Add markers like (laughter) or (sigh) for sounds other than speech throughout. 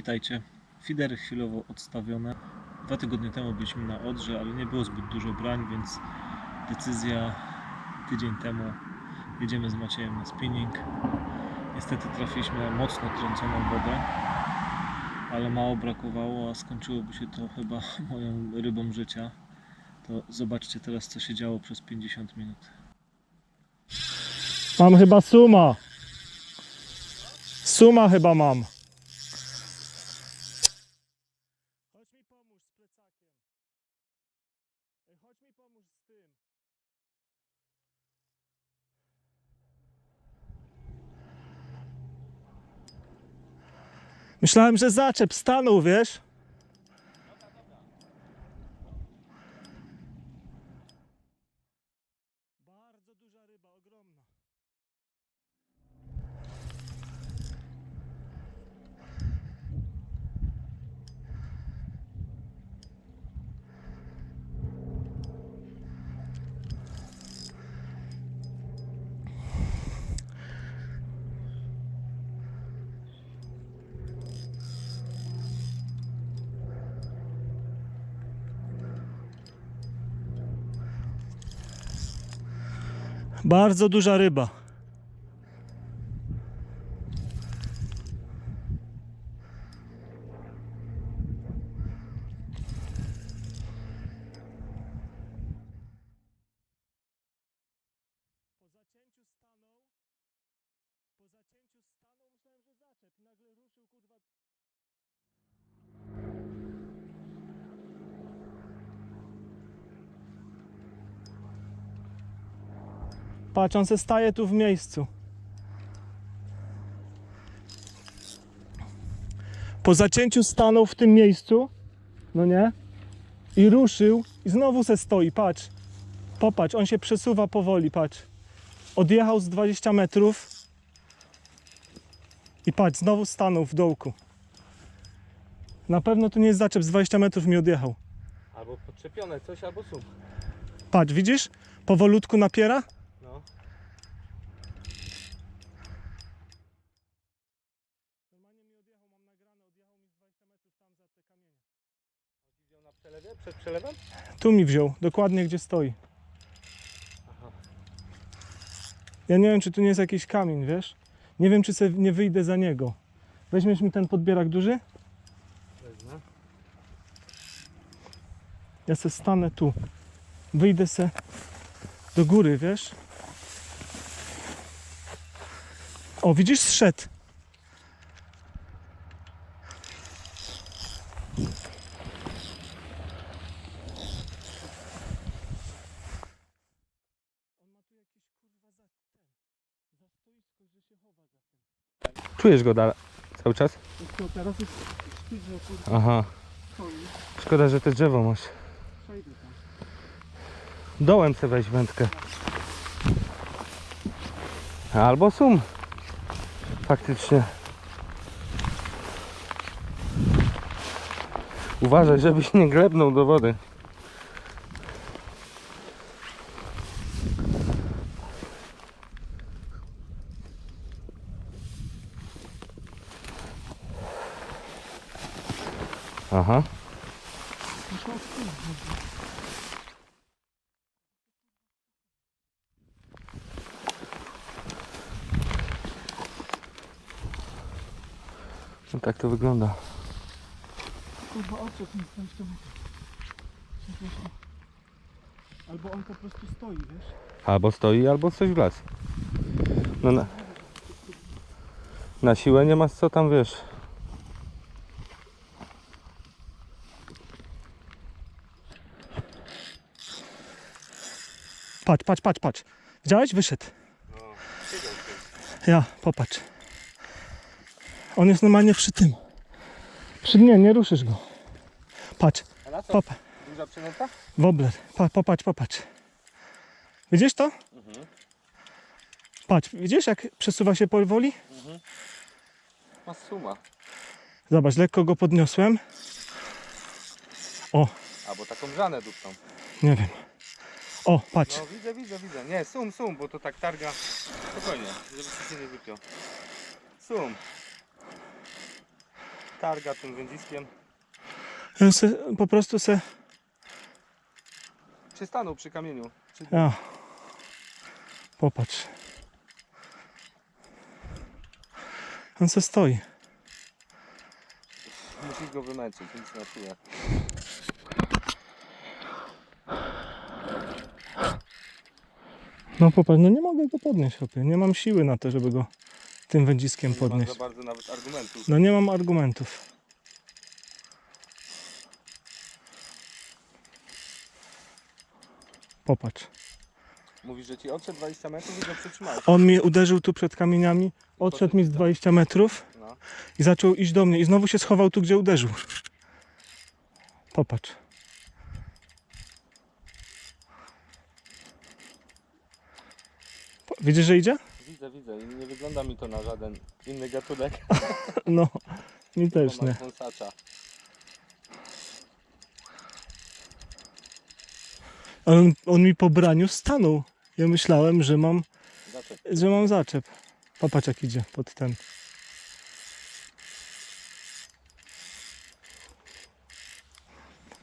Witajcie. Fidery chwilowo odstawione. Dwa tygodnie temu byliśmy na Odrze, ale nie było zbyt dużo brań, więc decyzja tydzień temu. Jedziemy z Maciejem na spinning. Niestety trafiliśmy na mocno trąconą wodę, ale mało brakowało, a skończyłoby się to chyba (laughs) moją rybą życia. To zobaczcie teraz, co się działo przez 50 minut. Mam chyba suma. Suma chyba mam. Chodź mi pomóż z plecakiem. Chodź mi pomóż z tym. Myślałem, że zaczep stanął, wiesz? Bardzo duża ryba. Po zacięciu stanął. Po zacięciu stanął, myślałem, że zaczep. I nagle ruszył, kurwa. Patrz, on se staje tu w miejscu. Po zacięciu stanął w tym miejscu, no nie? I ruszył i znowu se stoi, patrz. Popatrz, on się przesuwa powoli, patrz. Odjechał z 20 metrów i patrz, znowu stanął w dołku. Na pewno to nie jest zaczep, z 20 metrów mi odjechał. Albo podczepione coś, albo sum. Patrz, widzisz? Powolutku napiera. No. Normalnie mi odjechał, mam nagrane, odjechał mi z 20 metrów tam za te kamienie. Wziął na przelewie? Przed przelewem? Tu mi wziął, dokładnie gdzie stoi. Aha. Ja nie wiem, czy tu nie jest jakiś kamień, wiesz? Nie wiem, czy sobie nie wyjdę za niego. Weźmiesz mi ten podbierak duży? Wezmę. Ja se stanę tu. Wyjdę se do góry, wiesz? O, widzisz, zszedł. On ma tu jakiś kurwa za ten. Za stoisko, że się chowa za tym. Czujesz go dalej? Cały czas? To teraz jest sztywno, Aha. Szkoda, że te drzewo masz. Przejdę tam. Dołem sobie weź wędkę. Albo sum. Faktycznie. Uważaj, żebyś nie glebnął do wody. Aha. No tak to wygląda. Kurwa, o co tym stąd to Przepraszam. Albo on po prostu stoi, wiesz? Albo stoi, albo coś wlazł. No na, na siłę nie masz co tam wiesz. Patrz, patrz, patrz, patrz. Widziałeś? Wyszedł. Ja, popatrz. On jest normalnie przy tym. Przy mnie, nie ruszysz go. Patrz, A na co? pop, Duża przynęta? wobler. Pa, popatrz, popatrz. Widzisz to? Patrz, widzisz jak przesuwa się powoli? Ma suma. Zobacz, lekko go podniosłem. O, Albo taką żanę dupną. nie wiem. O, patrz. No widzę, widzę, widzę. Nie, sum, sum, bo to tak targa. Spokojnie, żeby się nie wypiął. Sum. targa tym wędziskiem. On se, po prostu se... Przystanął przy kamieniu. Przy... A. Popatrz. On se stoi. Musisz go wymęczyć, nic na siłę. No popatrz, no nie mogę go podnieść, chłopie. Nie mam siły na to, żeby go tym wędziskiem Nie mam podnieść. bardzo nawet argumentów. No nie mam argumentów. Popatrz. Mówisz, że ci odszedł 20 metrów i go przytrzymałeś. On mnie uderzył tu przed kamieniami, odszedł mi z 20 metrów No. i zaczął iść do mnie i znowu się schował tu, gdzie uderzył. Popatrz. Widzisz, że idzie? Widzę, widzę i nie wygląda mi to na żaden inny gatunek. (laughs) No, mi też nie. Ale on, on mi po braniu stanął. Ja myślałem, że mam, Zaczep. że mam zaczep. Popatrz jak idzie pod ten.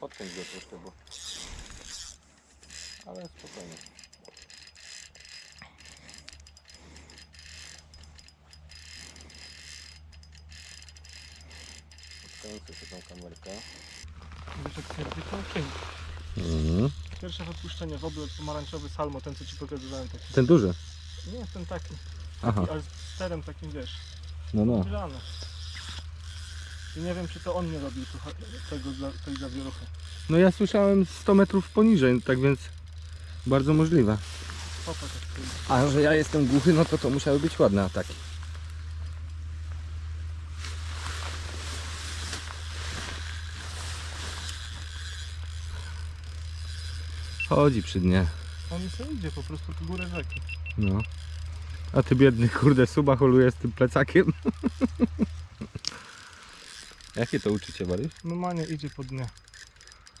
Podkręć go troszkę, bo... Ale spokojnie. Kamerkę. Mhm. Pierwsze odpuszczenie wody pomarańczowy salmo, ten co ci pokazywałem taki. Ten duży? Nie, ten taki, Aha, ale z sterem takim wiesz, no no. I nie wiem czy to on nie robił tu, tego, za- tej zawieruchy. No ja słyszałem 100 metrów poniżej, tak więc bardzo możliwe. Popatrz jak to idzie. A że ja jestem głuchy, no to to musiały być ładne ataki. Chodzi przy dnie. On sobie idzie po prostu po górę rzeki. No. A ty biedny kurde suba holuje z tym plecakiem. (laughs) jakie to uczucie, Mariusz? Normalnie idzie po dnie.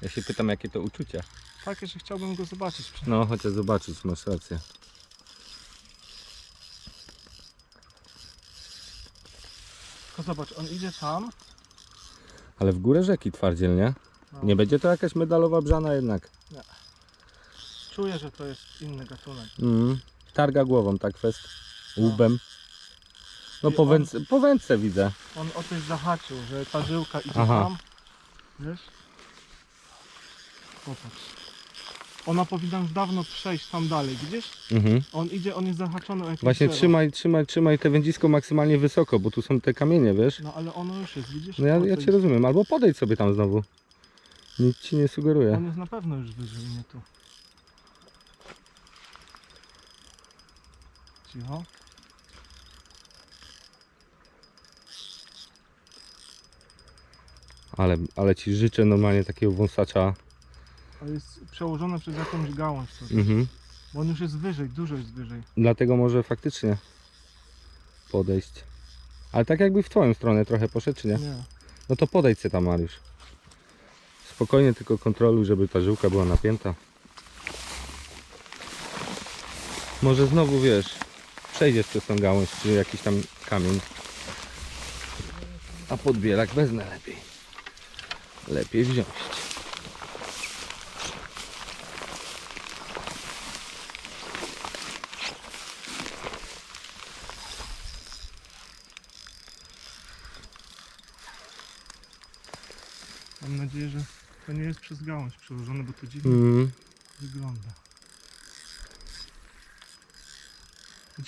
Ja się pytam, jakie to uczucie. Takie, że chciałbym go zobaczyć. No, chociaż zobaczyć, masz rację. Tylko zobacz, on idzie tam. Ale w górę rzeki twardziel, nie? No. Nie będzie to jakaś medalowa brzana jednak. Czuję, że to jest inny gatunek. Mhm. Targa głową, tak fest. Łbem. No I po on- wędce, po wędce widzę. On o coś zahaczył, że ta żyłka idzie Aha. tam. Wiesz? Popatrz. Ona powinna już dawno przejść tam dalej, widzisz? Mhm. On idzie, on jest zahaczony o jakieś Właśnie drzewo. trzymaj, trzymaj, trzymaj te wędzisko maksymalnie wysoko, bo tu są te kamienie, wiesz? No ale ono już jest, widzisz? No ja, O ja cię idzie? rozumiem. Albo podejdź sobie tam znowu. Nic ci nie sugeruje. On jest na pewno już wyżej, nie tu. Cicho. Ale, ale ci życzę normalnie takiego wąsacza. To jest przełożone przez jakąś gałąź. To, Mhm. bo on już jest wyżej, dużo jest wyżej. Dlatego może faktycznie podejść. Ale tak jakby w twoją stronę trochę poszedł, czy nie? Nie. No to podejdź się tam, Mariusz. Spokojnie tylko kontroluj, żeby ta żyłka była napięta. Może znowu, wiesz, przejdziesz przez tą gałąź, czy jakiś tam kamień. A podbielak wezmę lepiej. Lepiej wziąć. Mam nadzieję, że to nie jest przez gałąź przełożone, bo to dziwnie Mm. wygląda.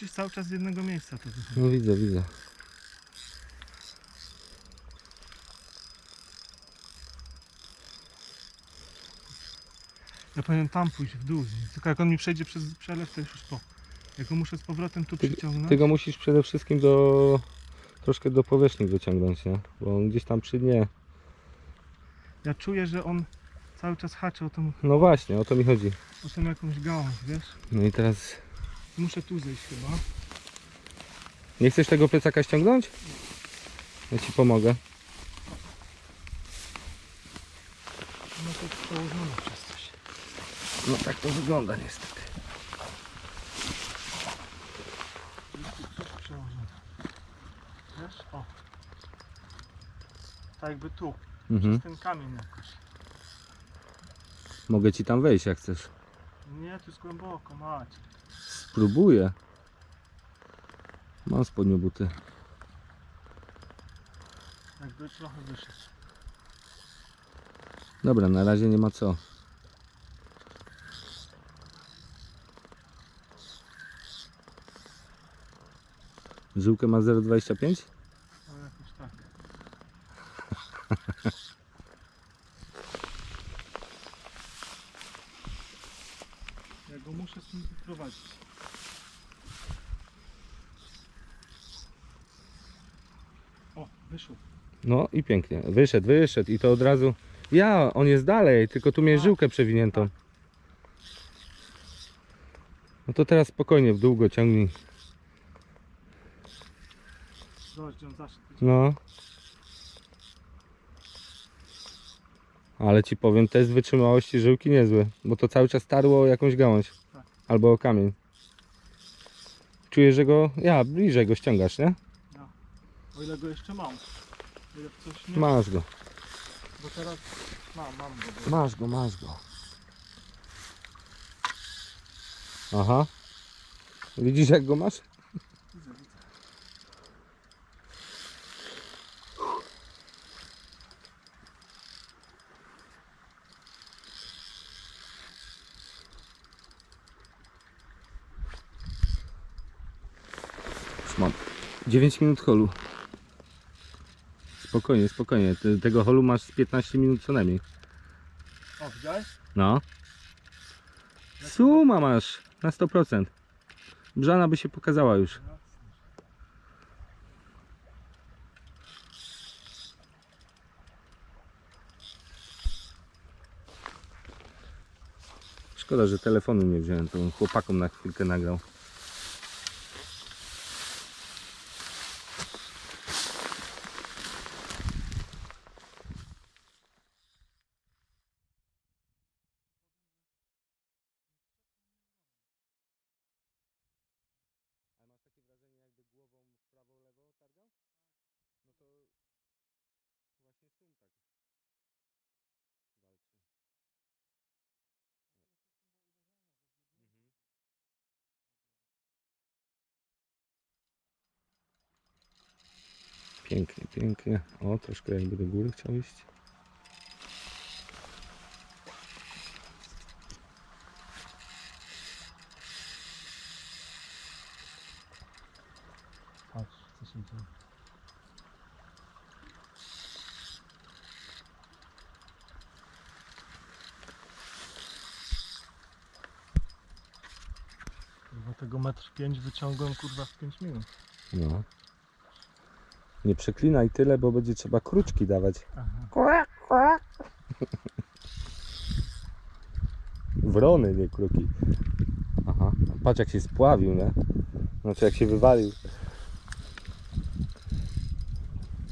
Gdzieś cały czas z jednego miejsca to. No widzę, widzę. Ja powinienem tam pójść w dół. Tylko jak on mi przejdzie przez przelew, to już po. Jak go muszę z powrotem tu przyciągnąć. ty go musisz przede wszystkim do troszkę do powierzchni wyciągnąć, nie? Bo on gdzieś tam przy dnie. Ja czuję, że on cały czas haczy o tą, No właśnie, o to mi chodzi. o tą jakąś gałąź, wiesz? No i teraz Muszę tu zejść chyba. Nie chcesz tego plecaka ściągnąć? Ja ci pomogę. No to przełożone przez coś. No tak to wygląda niestety. Przełożone. Wiesz? O. tak jakby tu, Mhm. ten kamień jakoś. Mogę ci tam wejść jak chcesz. Nie, tu jest głęboko, mać. Spróbuję. Mam spodnie buty. Jakby trochę wyszedł. Dobra, na razie nie ma co. Żyłkę ma 0,25? No jakoś tak. Ja go muszę stąd wyprowadzić. O, wyszło. No i pięknie. Wyszedł, wyszedł i to od razu. Ja, on jest dalej, tylko tu miałeś A. żyłkę przewiniętą. No to teraz spokojnie w dół go ciągnij. No. Ale ci powiem, test wytrzymałości żyłki niezły, bo to cały czas tarło o jakąś gałąź. Albo o kamień. Czuję, że go, ja, bliżej go ściągasz, nie? O ile go jeszcze mam. Coś nie Masz go. Bo teraz mam, mam go. Bo... Masz go, masz go. Aha. Widzisz jak go masz? Widzę, widzę. Już mam 9 minut holu. Spokojnie, spokojnie. Ty, tego holu masz z 15 minut co najmniej. O, widziałeś? No. Suma masz na 100%. Brzana by się pokazała już. Szkoda, że telefonu nie wziąłem, to chłopakom na chwilkę nagrał. Ale masz takie wrażenie, jakby głową w prawo, lewo targał? No to właśnie sum tak walczy. Mhm. Pięknie, pięknie. O, troszkę jakby do góry chciał iść. Patrz, co się dzieje. Kurwa tego metr 5 wyciągłem kurwa w 5 minut. No. Nie przeklinaj tyle, bo będzie trzeba kruczki dawać. Aha. Wrony, nie kruki. Aha. Patrz jak się spławił, nie? Znaczy jak się wywalił.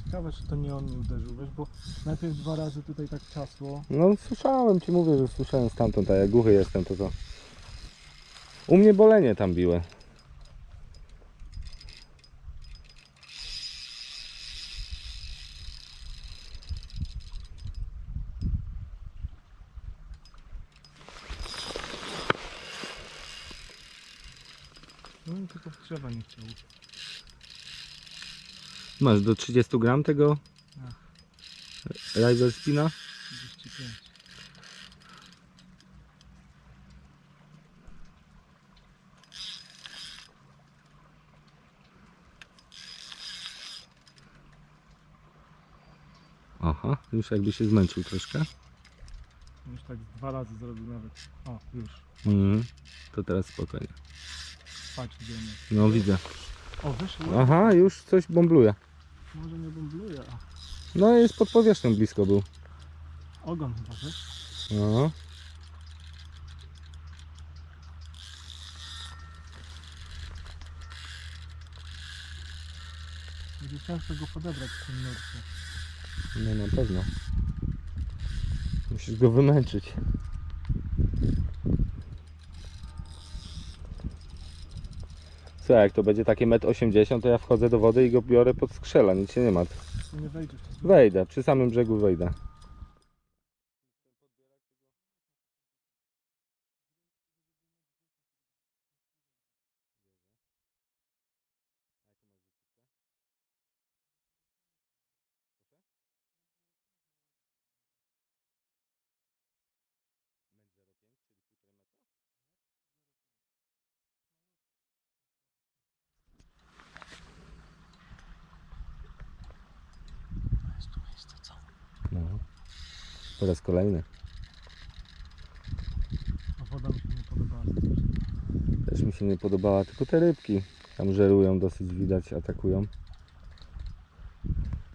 Ciekawe, czy to nie on mnie uderzył, wiesz, bo najpierw dwa razy tutaj tak ciasło. No słyszałem, ci mówię, że słyszałem stamtąd, a jak głuchy jestem, to to... U mnie bolenie tam biłe. No i tylko drzewa nie chciał. Masz do 30 gram tego? Rival spina? 35. Aha, już jakby się zmęczył troszkę. Już tak dwa razy zrobił nawet. O, już. Mhm. To teraz spokojnie. Patrz gdzie on jest. No widzę. O, wyszło. Aha, już coś bąbluje. Może nie bąbluje, a No jest pod powierzchnią blisko był. ogon chyba, wiesz? No. Będzie ciężko go podebrać w tym nurcie. No na pewno. Musisz go wymęczyć. Słuchaj, jak to będzie takie 1,80 m, to ja wchodzę do wody i go biorę pod skrzela, nic się nie ma. Nie wejdziesz. Wejdę, przy samym brzegu wejdę. Po raz kolejny. A woda mi się nie podobała. Też mi się nie podobała, tylko te rybki. Tam żerują, dosyć widać, atakują.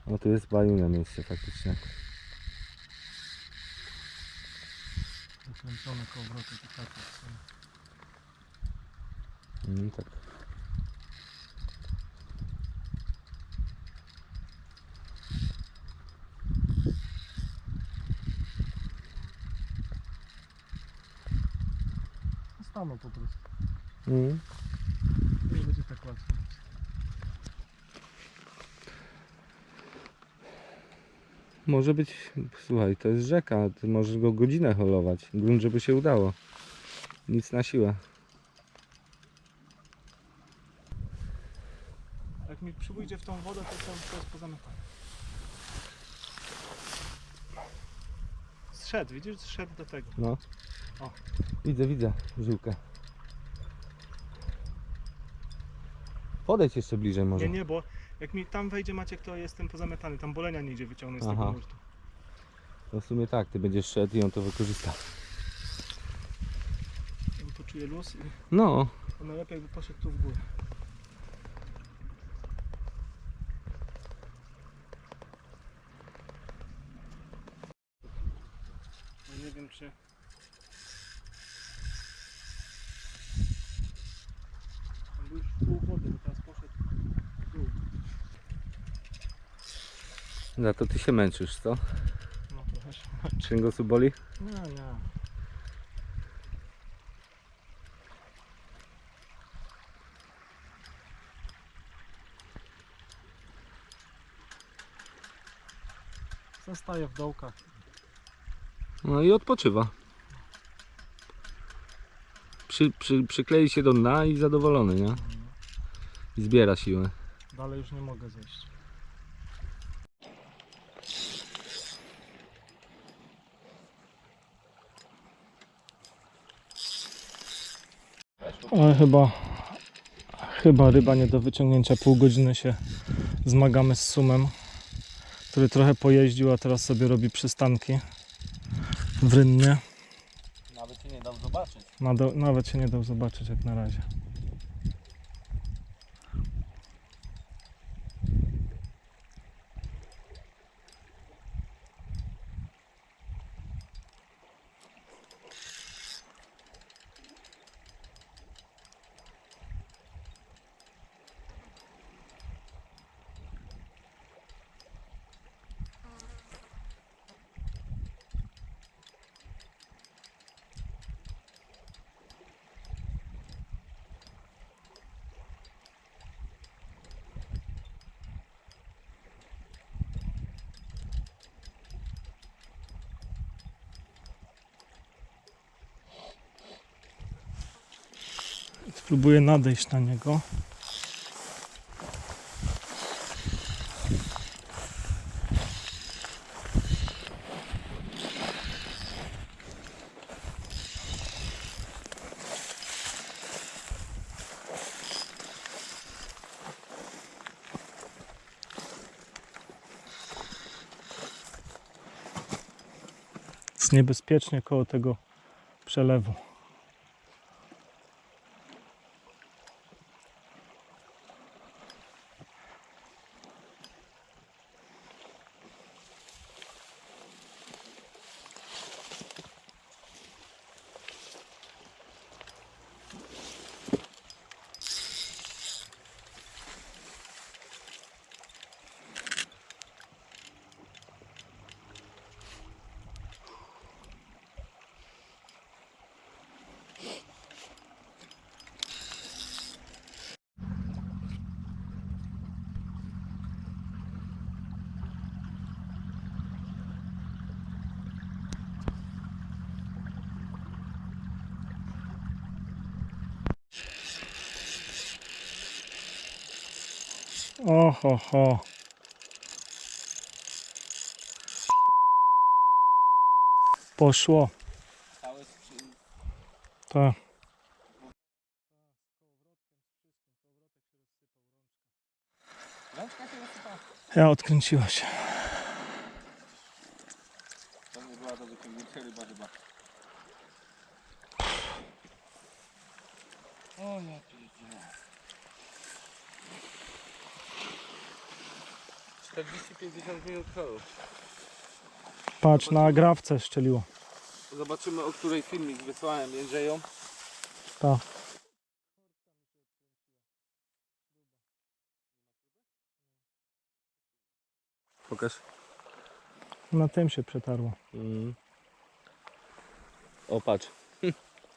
O, tu jest bajune miejsce faktycznie. Wykręcone kołowroty i takie są. Mm, tak. Staną po prostu. Mm. Nie będzie tak łatwo. Może być, słuchaj, to jest rzeka, ty możesz go godzinę holować. Grunt, żeby się udało. Nic na siłę. Jak mi przybójdzie w tą wodę, to to, to jest pozamykane. Zszedł, widzisz? Zszedł do tego. No. O. Widzę, widzę żyłkę. Podejdź jeszcze bliżej może. Nie, nie, bo jak mi tam wejdzie Maciek, to jestem pozamiatany. Tam bolenia nie idzie wyciągnąć z Aha. tego nurtu. No w sumie tak, ty będziesz szedł i on to wykorzysta. Ja poczuję luz i No, to najlepiej jakby poszedł tu w górę. No nie wiem czy... On był już w pół wody, bo teraz poszedł w dół. za to ty się męczysz, co? No trochę się męczy. Kręgosłup boli? Nie, nie. Zostaje w dołkach. No i odpoczywa. Przy, przy, przyklei się do dna i zadowolony, nie? I zbiera siłę. Dalej już nie mogę zejść. Ale chyba, chyba ryba nie do wyciągnięcia. Pół godziny się zmagamy z sumem, który trochę pojeździł, a teraz sobie robi przystanki w rynnie. Nawet się nie dał zobaczyć. Nawet się nie dał zobaczyć jak na razie. Spróbuję nadejść na niego. Jest niebezpiecznie koło tego przelewu. Oho, ho. Poszło. Tak. Ja odkręciła się. To nie była do wyciągnięcia ryba chyba. O ja pierdzielę. 40-50 minut holu. Patrz, na agrawce szczeliło. Zobaczymy o której filmik wysłałem Jędrzeju. Tak. Pokaż. Na tym się przetarło. Mm. O patrz. (laughs)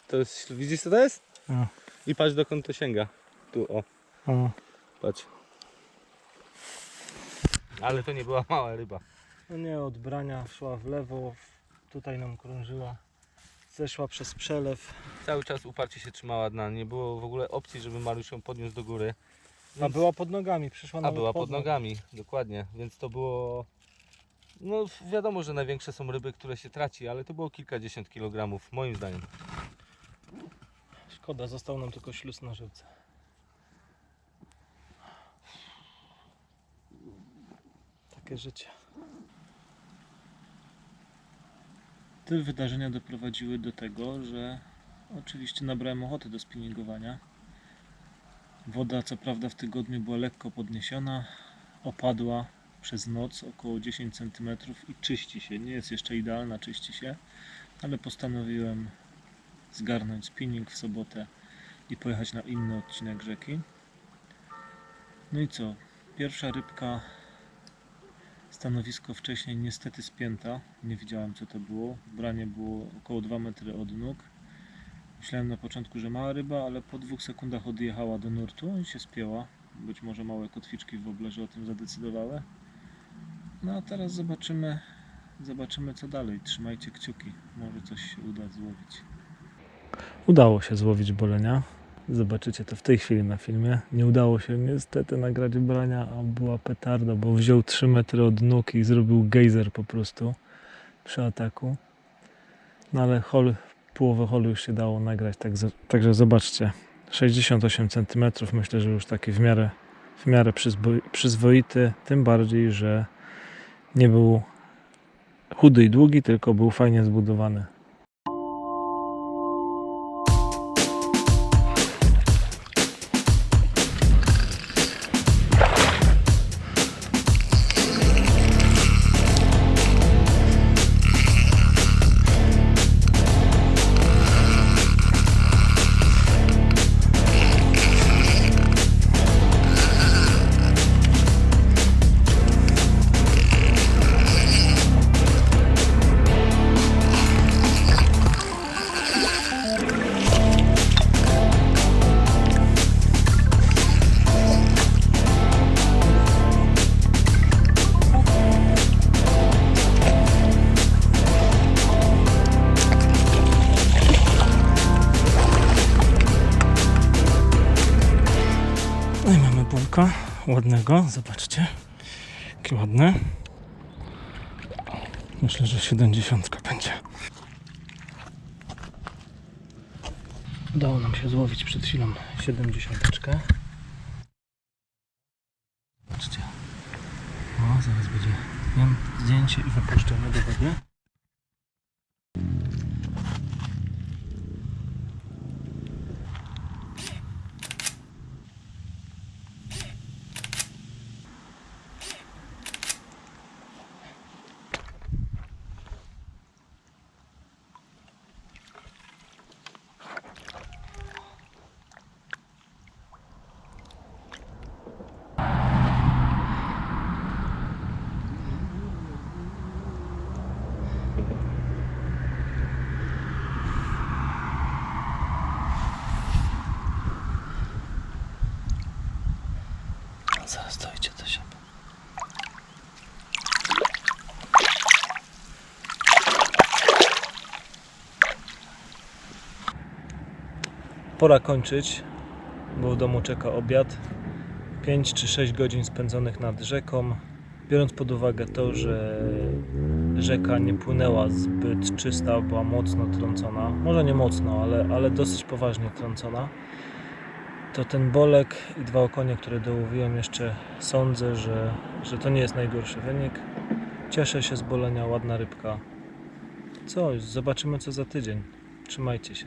To jest, widzisz co to jest? A. I patrz dokąd to sięga. Tu o, A. patrz. Ale to nie była mała ryba. No nie, od brania szła w lewo, tutaj nam krążyła. Zeszła przez przelew. Cały czas uparcie się trzymała dna. Nie było w ogóle opcji, żeby Mariusz ją podniósł do góry. A była pod nogami, przyszła A nawet była pod nogami, dokładnie. Więc to było. No wiadomo, że największe są ryby, które się traci, ale to było kilkadziesiąt kilogramów, moim zdaniem. Szkoda, został nam tylko śluz na żywce. Życie. Te wydarzenia doprowadziły do tego, że oczywiście nabrałem ochoty do spinningowania. Woda co prawda w tygodniu była lekko podniesiona, opadła przez noc około 10 cm i czyści się. Nie jest jeszcze idealna, czyści się, ale postanowiłem zgarnąć spinning w sobotę i pojechać na inny odcinek rzeki. No i co? Pierwsza rybka Stanowisko wcześniej niestety spięta. Nie widziałem co to było. Branie było około 2 metry od nóg. Myślałem na początku, że mała ryba, ale po dwóch sekundach odjechała do nurtu i się spięła. Być może małe kotwiczki w oblerze o tym zadecydowały. No a teraz zobaczymy, zobaczymy co dalej. Trzymajcie kciuki. Może coś się uda złowić. Udało się złowić bolenia. Zobaczycie to w tej chwili na filmie. Nie udało się niestety nagrać brania, a była petarda, bo wziął 3 metry od nóg i zrobił gejzer po prostu przy ataku. No ale hol, połowę holu już się dało nagrać, tak, także zobaczcie. 68 cm, myślę, że już taki w miarę, w miarę przyzwo- przyzwoity, tym bardziej, że nie był chudy i długi, tylko był fajnie zbudowany. Ładnego, zobaczcie. Jakie ładne. Myślę, że 70 będzie. Udało nam się złowić przed chwilą 70. Zobaczcie. O, zaraz będzie zdjęcie i wypuszczamy do wody. Zaraz do siebie. Pora kończyć, bo w domu czeka obiad. 5 czy 6 godzin spędzonych nad rzeką. Biorąc pod uwagę to, że rzeka nie płynęła zbyt czysta, była mocno trącona, może nie mocno, ale, ale dosyć poważnie trącona, to ten bolek i dwa okonie, które dołowiłem jeszcze, sądzę, że, że to nie jest najgorszy wynik. Cieszę się z bolenia, ładna rybka. Co, zobaczymy co za tydzień. Trzymajcie się.